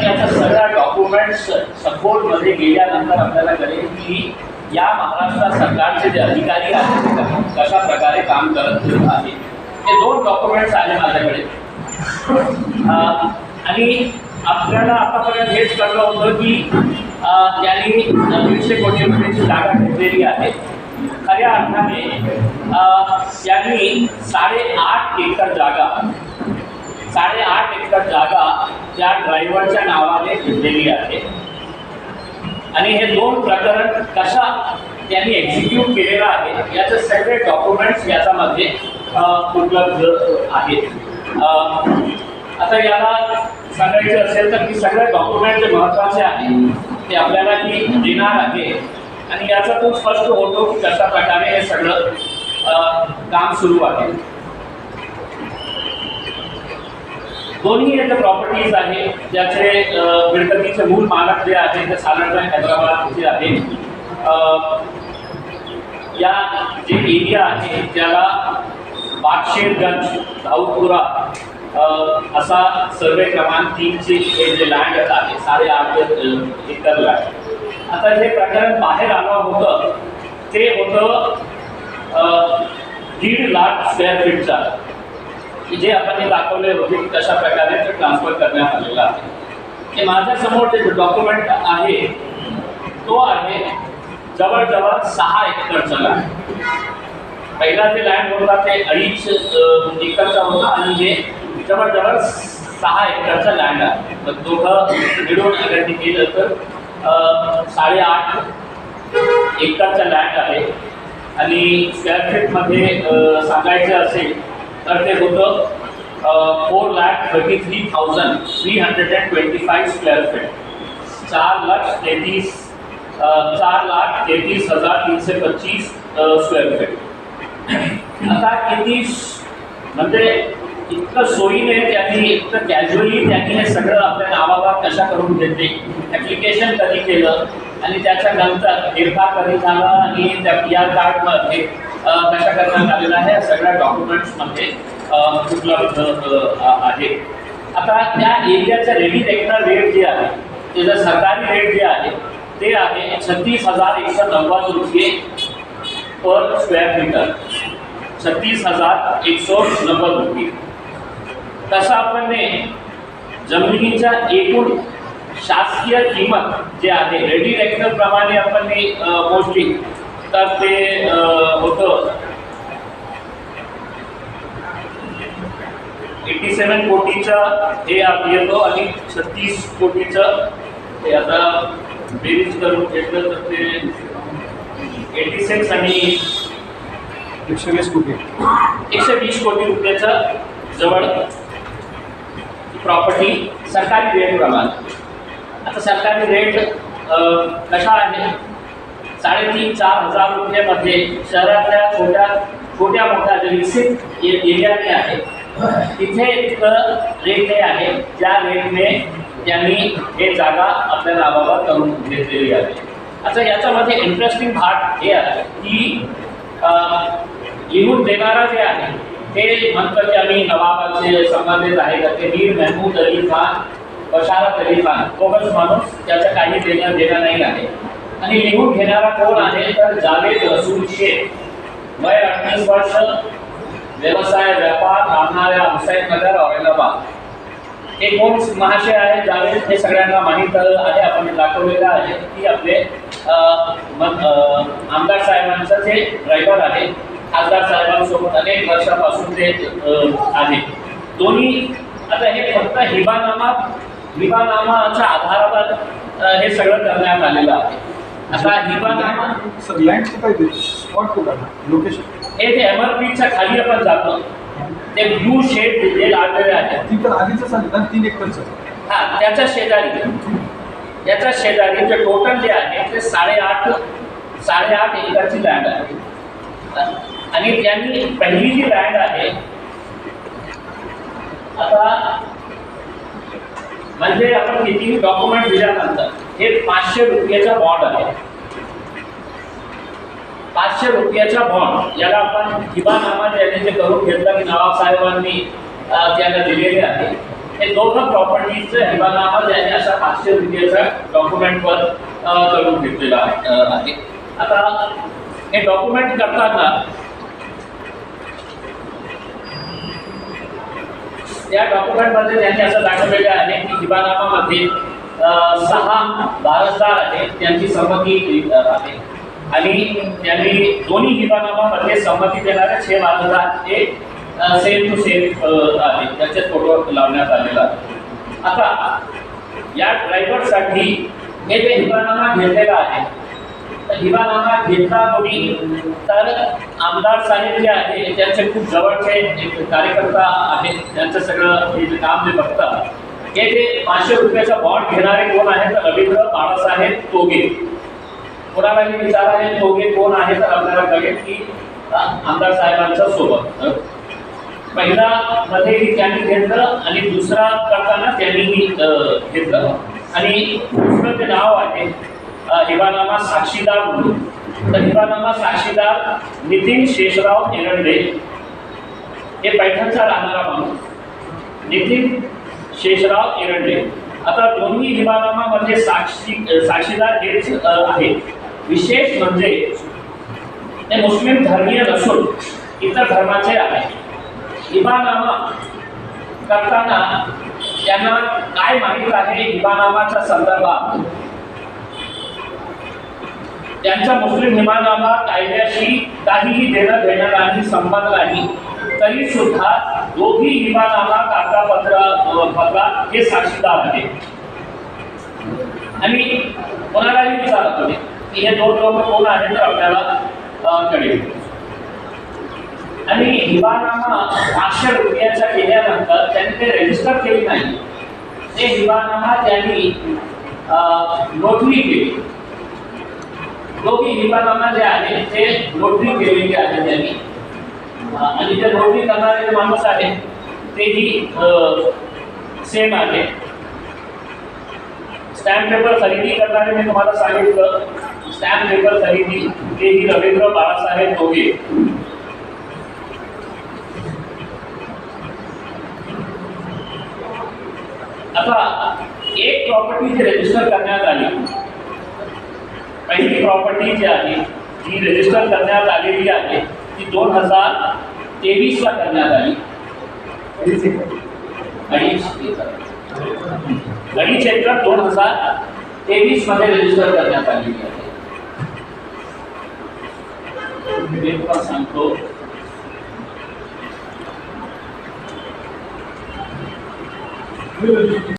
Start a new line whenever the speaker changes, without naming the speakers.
जागा याचा सगळा डॉक्युमेंट्स सपोर्टमध्ये गेल्यानंतर आपल्याला कळेल की या महाराष्ट्र सरकारचे जे अधिकारी आहेत कशा प्रकारे काम करत आहेत. हे दोन डॉक्युमेंट्स आले माझ्याकडे. आणि आपल्याला आतापर्यंत हेच कळलं होतं की त्यांनी दीडशे कोटी रुपयाची जागा घेतलेली आहे. खऱ्या अर्थाने त्यांनी साडेआठ एकर जागा साडेआठ एकर जागा त्या ड्रायव्हरच्या नावाने घेतलेली आहे. आणि हे दोन प्रकरण कशा त्यांनी एक्झिक्यूट केलेलं आहे याचे सगळे डॉक्युमेंट्स याच्यामध्ये उपलब्ध आहेत. आता याला सांगायचं असेल तर की सगळे डॉक्युमेंट जे महत्त्वाचे आहे ते आपल्याला ती देणार आहे. आणि याचा तो स्पष्ट होतो की कशा प्रकारे हे सगळं काम सुरू आहे. दोन्ही याचे प्रॉपर्टीज आहे ज्याचे अ, मिळकतीचे मूळ मालक जे आहे ते साधारणतः हैदराबाद आहे या जे एरिया आहे त्याला बादशेरगंज धाऊपुरा असा सर्वे क्रमांक तीनचे हे जे लँड आहे साडेआठ आठ एकर लँड आता जे प्रकरण बाहेर आलं होतं. ते होतं दीड लाख स्क्वेअर फीटचा की जे आपण हे दाखवले होते की कशा प्रकारे ते ट्रान्सफर करण्यात आलेलं आहे. ते माझ्यासमोर जे डॉक्युमेंट आहे तो आहे जवळजवळ सहा एकरचा लँड पहिला जे लँड होता ते अडीच एकरचा होता आणि हे जवळजवळ सहा एकरचा लँड आहे. तर दोघं मिळून अगर केलं तर साडेआठ एकरचा लँड आहे. आणि स्क्वेअर फीटमध्ये सांगायचं असेल तर ते होतं four lakh thirty three thousand three hundred and twenty five square feet चार लाख तेहतीस अ, चार लाख तेहतीस हजार तीनशे पच्चीस स्क्वेअर फीट आता किती म्हणजे इतकं सोयीने त्यांनी इतकं कॅज्युअली त्यांनी हे सगळं आपल्या नावावर कशा करून घेतले? ॲप्लिकेशन कधी केलं? आणि त्याच्यानंतर फेरफार झाला आणि त्या कार्डमध्ये कशा करण्यात आलेलं आहे. या सगळ्या डॉक्युमेंट्समध्ये उपलब्ध आहे. आता त्या एरियाचं रेडी रेक्टर रेट जे आहे त्याचा सरकारी रेट जे आहे ते आहे छत्तीस हजार एकशे नव्वद रुपये पर स्क्वेअर मीटर छत्तीस हजार एकशे नव्वद रुपये. तसं आपण जमिनीच्या एकूण शासकीय किंमत जे आहे रेडी रेक्टर प्रमाणे आपण मोजली तर ते होतं. एटी सेवन कोटीचं हे आप येतो आणि छत्तीस कोटीचं हे आता बेरीज करून घेतलं तर ते एटी सिक्स आणि
एकशे वीस कोटी.
एकशे वीस कोटी रुपयाचं जवळ प्रॉपर्टी सरकारी रेट प्रमाणे आता सरकारी रेट कशा आहे साडेतीन चार हजार रुपयामध्ये शहरातल्या छोट्या छोट्या मोठ्या जे विकसित ए- एरियाने आहे तिथे इतकं रेट आहे. ज्या रेटने त्यांनी हे जागा आपल्या नावावर करून घेतलेली आहे. आता याच्यामध्ये इंटरेस्टिंग भाग हे आहे की लिहून देणारा जे आहे ते म्हणतं की आम्ही नवाबाचे संबंधित आहे का? ते मीर महमूद अली खान बशारत अली खान तोच माणूस त्याचं काही देणं देणं नाही आहे. आणि लिहून घेणारा कोण आहे तर जावेद रसूल शेख. वय अठ्ठावीस वर्ष. व्यवसाय व्यापार राहणाऱ्या हुसैननगर औरंगाबाद एक कोण महाशय आहे? जावेद हे सगळ्यांना माहीत आहे. आपण दाखवलेलं आहे की आपले आमदार साहेबांचं ते ड्रायव्हर आहे खासदार साहेबांसोबत अनेक वर्षापासून ते आहे. दोन्ही आता हे फक्त हिबानामा हिबानामाच्या आधारावर हे सगळं करण्यात आलेलं आहे. आता हिबानामा
सर लँड स्पॉट कुठं लोकेशन
हे जे एम आर पीच्या खाली आपण जातो ते ब्लू शेड जे लावलेले आहे.
ती तर आधीच सांगितलं तीन एकरच
हा त्याच्या शेजारी. त्याच्या शेजारी जे टोटल जे आहे ते साडेआठ साडेआठ एकरची लँड आहे. आणि त्यांनी पहिली जी लँड आहे आता म्हणजे आपण किती डॉक्युमेंट दिल्यानंतर हे पाचशे रुपयाचा बॉन्ड आहे. पाचशे रुपयाचा बॉन्ड याला आपण हिबानामा ज्यांनी जे करून घेतला की नवाब साहेबांनी अं, त्यांना दिलेले आहे हे दोघं प्रॉपर्टीजचं हिबानामा त्यांनी अशा पाचशे रुपयाच्या डॉक्युमेंटवर करून घेतलेला आहे. आता हे डॉक्युमेंट करताना या डॉक्युमेंटमध्ये त्यांनी असं दाखवलेलं आहे की दिवानामामध्ये सहा वारसदार आहेत त्यांची संमती आहे. आणि त्यांनी दोन्ही दिवानामामध्ये संमती देणारे छे वारसदार हे सेम टू सेम आहे त्याचे फोटो लावण्यात आलेला आहे. आता या ड्रायव्हरसाठी हे जे हिवानामा घेतलेला आहे हिवानामा घेतला कोणी? तर आमदार साहेब जे आहे त्यांचे खूप जवळचे एक कार्यकर्ता आहेत. त्यांचं सगळं हे जे काम जे बघतात हे जे पाचशे रुपयाचा बॉन्ड घेणारे कोण आहेत? तर रवींद्र बाळासाहेब तोगे. कोणालाही विचाराने तोगे कोण आहे तर आपल्याला कळेल की आमदार साहेबांच्या सोबत. पहिला मध्येही त्यांनी घेतलं आणि दुसरा करताना त्यांनीही घेतलं. आणि दुसरं ते नाव आहे अ, हिबानामा साक्षीदार म्हणून. तर हिबानामा साक्षीदार नितीन शेषराव एरंडे. हे पैठणचा राहणारा माणूस. नितीन शेषराव एरंडे. आता दोन्ही हिबानामामध्ये साक्षी साक्षीदार हेच आहेत. आहे विशेष म्हणजे ते मुस्लिम धर्मीय नसून इतर धर्माचे आहे इबानामा करताना त्यांना काय माहीत आहे इबानामाच्या संदर्भात? त्यांच्या मुस्लिम इमानामा कायद्याशी काहीही देणं घेणं नाही संबंध नाही तरी सुद्धा दोघी इमानामा कागदपत्र अ, पत्रात हे साक्षीदार आहे आणि कोणालाही विचारत तुम्ही की हे दोन लोक कोण आहेत तर आपल्याला कळेल. आणि हिबानामा पाचशे रुपयाचा केल्यानंतर त्यांनी ते रजिस्टर केले नाही. ते हिबानामा त्यांनी नोटरी केली. दोघी हिबानामा जे आहे. ते नोटरी केलेली आहे त्यांनी. आणि त्या नोटरी करणारे जे माणूस आहे तेही सेम आहे. स्टॅम्प पेपर खरेदी करणारे मी तुम्हाला सांगितलं. स्टॅम्प पेपर खरेदी तेही रवींद्र बाळासाहेब दोघे. आता एक प्रॉपर्टी जी रजिस्टर करण्यात आली. पहिली प्रॉपर्टी जी आहे जी रजिस्टर करण्यात आलेली आहे ती दोन हज़ार तेवीसला करण्यात आली एकर अडीच दोन हज़ार तेवीस मध्ये रजिस्टर करण्यात